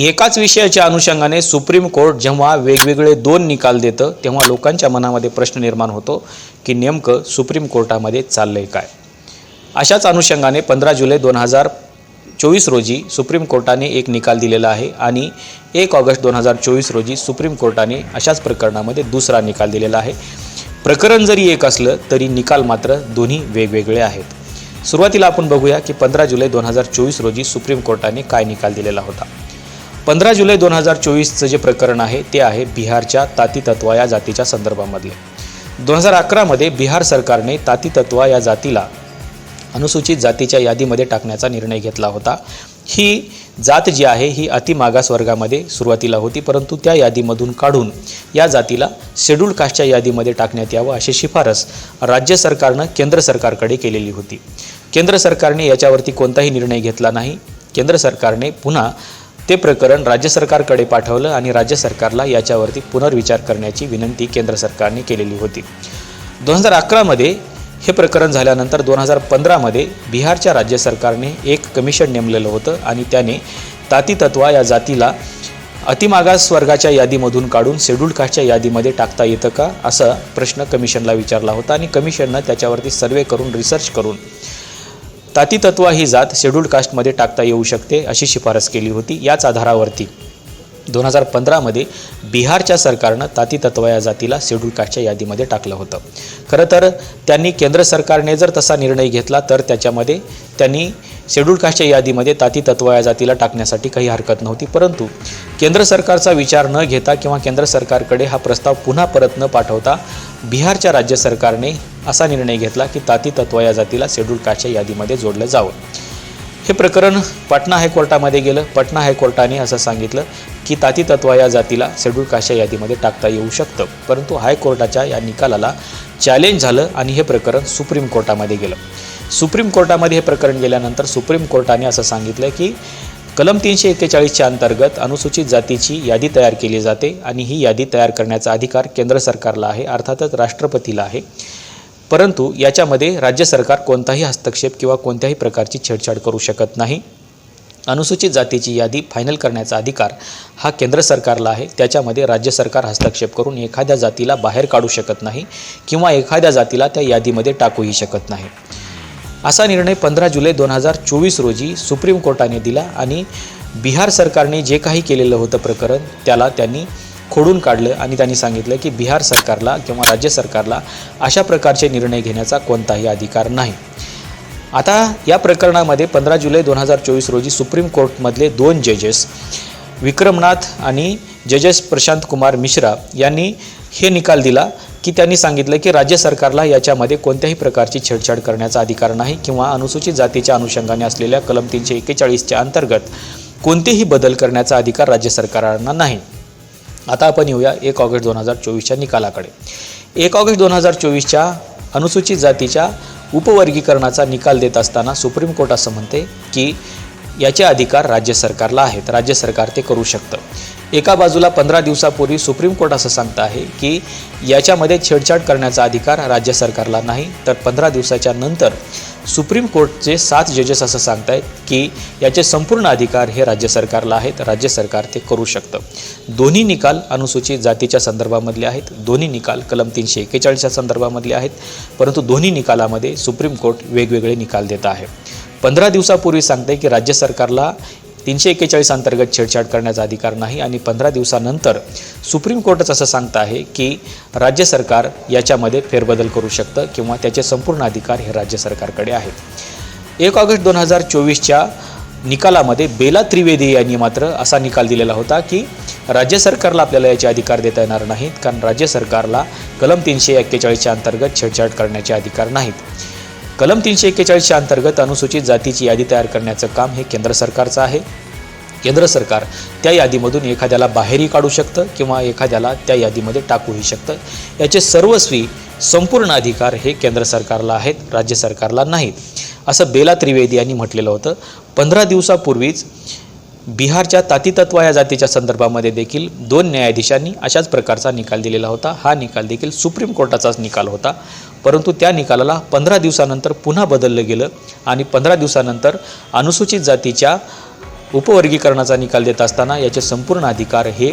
एकाच विषयाच्या अनुषंगाने सुप्रीम कोर्ट जेव्हा वेगवेगळे दोन निकाल देतं तेव्हा लोकांच्या मनामध्ये प्रश्न निर्माण होतो की नेमकं सुप्रीम कोर्टामध्ये चाललंय काय. अशाच अनुषंगाने पंधरा जुलै दोन हजार चोवीस रोजी सुप्रीम कोर्टाने एक निकाल दिलेला आहे आणि एक ऑगस्ट दोन हजार चोवीस रोजी सुप्रीम कोर्टाने अशाच प्रकरणामध्ये दुसरा निकाल दिलेला आहे. प्रकरण जरी एक असलं तरी निकाल मात्र दोन्ही वेगवेगळे आहेत. सुरुवातीला आपण बघूया की पंधरा जुलै दोन हजार चोवीस रोजी सुप्रीम कोर्टाने काय निकाल दिलेला होता. पंधरा जुलै दोन हजार चोवीसचं जे प्रकरण आहे ते आहे बिहारच्या ताती तत्वा या जातीच्या संदर्भामधले. दोन हजार अकरामध्ये बिहार सरकारने ताती तत्वा या जातीला अनुसूचित जातीच्या यादीमध्ये टाकण्याचा निर्णय घेतला होता. ही जात जी आहे ही अतिमागास वर्गामध्ये सुरुवातीला होती परंतु त्या यादीमधून काढून या जातीला शेड्यूल कास्टच्या यादीमध्ये टाकण्यात यावं अशी शिफारस राज्य सरकारनं केंद्र सरकारकडे केलेली होती. केंद्र सरकारने याच्यावरती कोणताही निर्णय घेतला नाही. केंद्र सरकारने पुन्हा ते प्रकरण राज्य सरकारकडे पाठवलं आणि राज्य सरकारला याच्यावरती पुनर्विचार करण्याची विनंती केंद्र सरकारने केलेली होती. दोन हजार अकरामध्ये हे प्रकरण झाल्यानंतर दोन हजार पंधरामध्ये बिहारच्या राज्य सरकारने एक कमिशन नेमलेलं होतं आणि त्याने ताती तत्वा या जातीला अतिमागास वर्गाच्या यादीमधून काढून शेड्यूल कास्टच्या यादीमध्ये टाकता येतं का? असा प्रश्न कमिशनला विचारला होता आणि कमिशननं त्याच्यावरती सर्वे करून रिसर्च करून ताती तत्वा ही जात शेड्यूल्ड कास्टमध्ये टाकता येऊ शकते अशी शिफारस केली होती. याच आधारावरती दोन हजार पंधरामध्ये बिहारच्या सरकारनं ताती तत्वा या जातीला शेड्यूल कास्टच्या यादीमध्ये टाकलं होतं. खरं तर त्यांनी केंद्र सरकारने जर तसा निर्णय घेतला तर त्याच्यामध्ये त्यांनी शेड्यूल कास्टच्या यादीमध्ये ताती तत्वा या जातीला टाकण्यासाठी काही हरकत नव्हती. परंतु केंद्र सरकारचा विचार न घेता किंवा केंद्र सरकारकडे हा प्रस्ताव पुन्हा परत न पाठवता बिहारच्या राज्य सरकारने असा निर्णय घेतला की ताती तत्वा या जातीला शेड्यूल कास्टच्या यादीमध्ये जोडलं जावं. हे प्रकरण पटना हायकोर्टामध्ये गेलं. पटना हायकोर्टाने असं सांगितलं की ताती तत्वा या जातीला शेड्यूल कास्टच्या यादीमध्ये टाकता येऊ शकतं. परंतु हायकोर्टाच्या या निकालाला चॅलेंज झालं आणि हे प्रकरण सुप्रीम कोर्टामध्ये गेलं. सुप्रीम कोर्टामध्ये हे प्रकरण गेल्यानंतर सुप्रीम कोर्टाने असं सांगितलं की कलम तीनशे एक्केचाळीसच्या अंतर्गत अनुसूचित जातीची यादी तयार केली जाते आणि ही यादी तयार करण्याचा अधिकार केंद्र सरकारला आहे अर्थातच राष्ट्रपतीला आहे. परंतु याच्यामध्ये राज्य सरकार कोणताही हस्तक्षेप किंवा कोणत्याही प्रकारची छेडछाड करू शकत नाही. अनुसूचित जातीची यादी फायनल करण्याचा अधिकार हा केंद्र सरकारला आहे. त्याच्यामध्ये राज्य सरकार हस्तक्षेप करून एखाद्या जातीला बाहेर काढू शकत नाही किंवा एखाद्या जातीला त्या यादीमध्ये टाकूही शकत नाही. असा निर्णय पंधरा जुलै दोन हजार चोवीस रोजी सुप्रीम कोर्टाने दिला आणि बिहार सरकारने जे काही केलेलं होतं प्रकरण त्याला त्यांनी खोडून काढलं आणि त्यांनी सांगितलं की बिहार सरकारला किंवा राज्य सरकारला अशा प्रकारचे निर्णय घेण्याचा कोणताही अधिकार नाही. आता या प्रकरणामध्ये पंधरा जुलै दोन हजार चोवीस रोजी सुप्रीम कोर्टमधले दोन जजेस विक्रमनाथ आणि जजेस प्रशांत कुमार मिश्रा यांनी हे निकाल दिला की त्यांनी सांगितलं की राज्य सरकारला याच्यामध्ये कोणत्याही प्रकारची छेडछाड करण्याचा अधिकार नाही किंवा अनुसूचित जातीच्या अनुषंगाने असलेल्या कलम तीनशे एक्केचाळीसच्या अंतर्गत कोणतेही बदल करण्याचा अधिकार राज्य सरकारांना नाही. आता आपण येऊया एक ऑगस्ट दोन हजार चोवीसच्या निकालाकडे. एक ऑगस्ट दोन हजार चोवीसच्या अनुसूचित जातीच्या उपवर्गीकरणाचा निकाल देत असताना सुप्रीम कोर्ट असं म्हणते की याचे अधिकार राज्य सरकारला आहेत. राज्य सरकार ते करू शकतं. एका बाजूला पंधरा दिवसापूर्वी सुप्रीम कोर्ट असं सांगतं आहे की याच्यामध्ये छेडछाड करण्याचा अधिकार राज्य सरकारला नाही तर पंधरा दिवसाच्या नंतर सुप्रीम कोर्टचे सात जजेस असं सांगत आहेत की याचे संपूर्ण अधिकार हे राज्य सरकारला आहेत. राज्य सरकार ते करू शकतं. दोन्ही निकाल अनुसूचित जातीच्या संदर्भामधले आहेत. दोन्ही निकाल कलम तीनशे एक्केचाळीसच्या संदर्भामधले आहेत. परंतु दोन्ही निकालामध्ये सुप्रीम कोर्ट वेगवेगळे निकाल देत आहे. पंधरा दिवसापूर्वी सांगते की राज्य सरकारला तीनशे एक्केचाळीस अंतर्गत छेडछाड करण्याचा अधिकार नाही आणि पंधरा दिवसानंतर सुप्रीम कोर्टच असं सांगतं आहे की राज्य सरकार याच्यामध्ये फेरबदल करू शकतं किंवा त्याचे संपूर्ण अधिकार हे राज्य सरकारकडे आहेत. एक ऑगस्ट दोन हजार चोवीसच्या निकालामध्ये बेला त्रिवेदी यांनी मात्र असा निकाल दिलेला होता की राज्य सरकारला आपल्याला याचे अधिकार देता येणार नाहीत कारण राज्य सरकारला कलम तीनशे एक्केचाळीसच्या अंतर्गत छेडछाड करण्याचे अधिकार नाहीत. कलम तीनशे एक्केचाळीसच्या अंतर्गत अनुसूचित जातीची यादी तयार करण्याचं काम हे केंद्र सरकारचं आहे. केंद्र सरकार त्या यादीमधून एखाद्याला बाहेरही काढू शकतं किंवा एखाद्याला त्या यादीमध्ये टाकूही शकतं. याचे सर्वस्वी संपूर्ण अधिकार हे केंद्र सरकारला आहेत राज्य सरकारला नाहीत. असं बेला त्रिवेदी यांनी म्हटलेलं होतं. पंधरा दिवसापूर्वीच बिहारच्या तातीतत्वा या जातीच्या संदर्भामध्ये देखील दोन न्यायाधीशांनी अशाच प्रकारचा निकाल दिलेला होता. हा निकाल देखील सुप्रीम कोर्टाचाच निकाल होता. परंतु त्या निकालाला पंधरा दिवसानंतर पुन्हा बदललं गेलं आणि पंधरा दिवसानंतर अनुसूचित जातीच्या उपवर्गीकरणाचा निकाल देत असताना याचे संपूर्ण अधिकार हे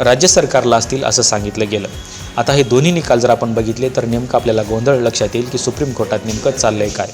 राज्य सरकारला असतील असं सांगितलं गेलं. आता हे दोन्ही निकाल जर आपण बघितले तर नेमकं आपल्याला गोंधळ लक्षात येईल की सुप्रीम कोर्टात नेमकं चाललं आहे काय?